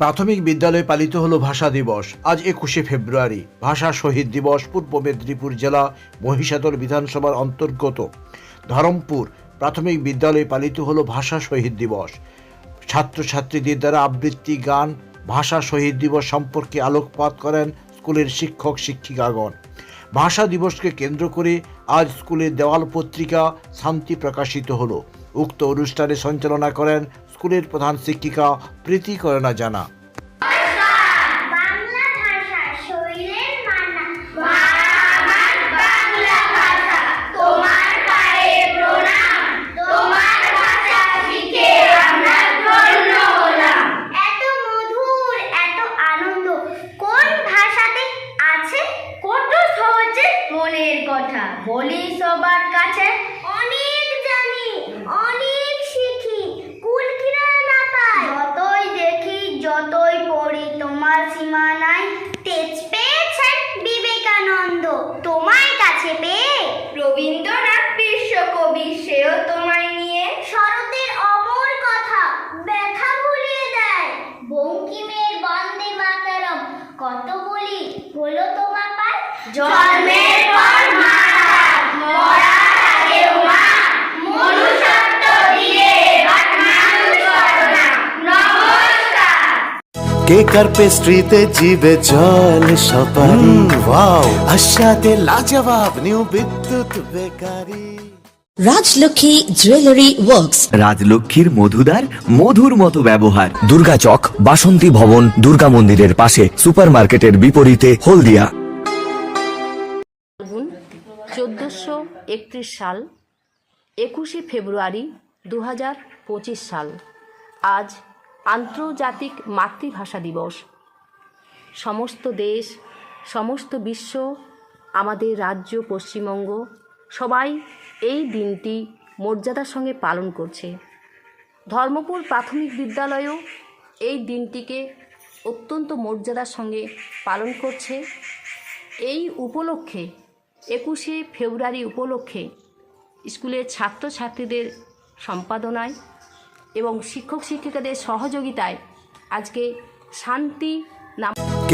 প্রাথমিক বিদ্যালয়ে পালিত হলো ভাষা দিবস। আজ একুশে ফেব্রুয়ারি। ভাষা শহীদ দিবস পূর্ব মেদিনীপুর জেলা মহিষাদল বিধানসভার অন্তর্গত ধরমপুর। প্রাথমিক বিদ্যালয়ে পালিত হলো ভাষা শহীদ দিবস। ছাত্রছাত্রীদের দ্বারা আবৃত্তি গান, ভাষা শহীদ দিবস সম্পর্কে আলোকপাত করেন স্কুলের শিক্ষক, শিক্ষিকাগণ। ভাষা দিবসকে কেন্দ্র করে আজ স্কুলের দেওয়াল পত্রিকা শান্তি প্রকাশিত হলো। উক্ত অনুষ্ঠানে সঞ্চালনা করেন স্কুলের প্রধান শিক্ষিকা প্রীতি করণা জানা। বাংলা ভাষা শৈলের মানা মহামান হলো তোমার পার জন্মের পর মা মরার আগেও মা। মনুষ্যত্ব দিয়ে এবার মানুষ করো না। নমস্কার। কেকার পেস্ট্রিতে জিবে জল সপারি ওয়াও আশাতে লাজবাব new Bidyut bakery. Rajlakshmi jewellery works রাজলক্ষ্মীর মধুদার মধুর মতো ব্যবহার। দুর্গা চক বাসন্তী ভবন দুর্গা মন্দিরের পাশে সুপারমার্কেটের বিপরীতে হলদিয়া। চোদ্দোশো একত্রিশ সাল একুশে ফেব্রুয়ারি দু হাজার পঁচিশ সাল। আজ আন্তর্জাতিক মাতৃভাষা দিবস। সমস্ত দেশ সমস্ত বিশ্ব আমাদের রাজ্য পশ্চিমবঙ্গ সবাই এই দিনটি মর্যাদার সঙ্গে পালন করছে। ধর্মপুর প্রাথমিক বিদ্যালয়েও এই দিনটিকে অত্যন্ত মর্যাদার সঙ্গে পালন করছে। এই উপলক্ষে একুশে ফেব্রুয়ারি উপলক্ষে স্কুলের ছাত্রছাত্রীদের সম্পাদনায় এবং শিক্ষক শিক্ষিকাদের সহযোগিতায় আজকে শান্তি নাম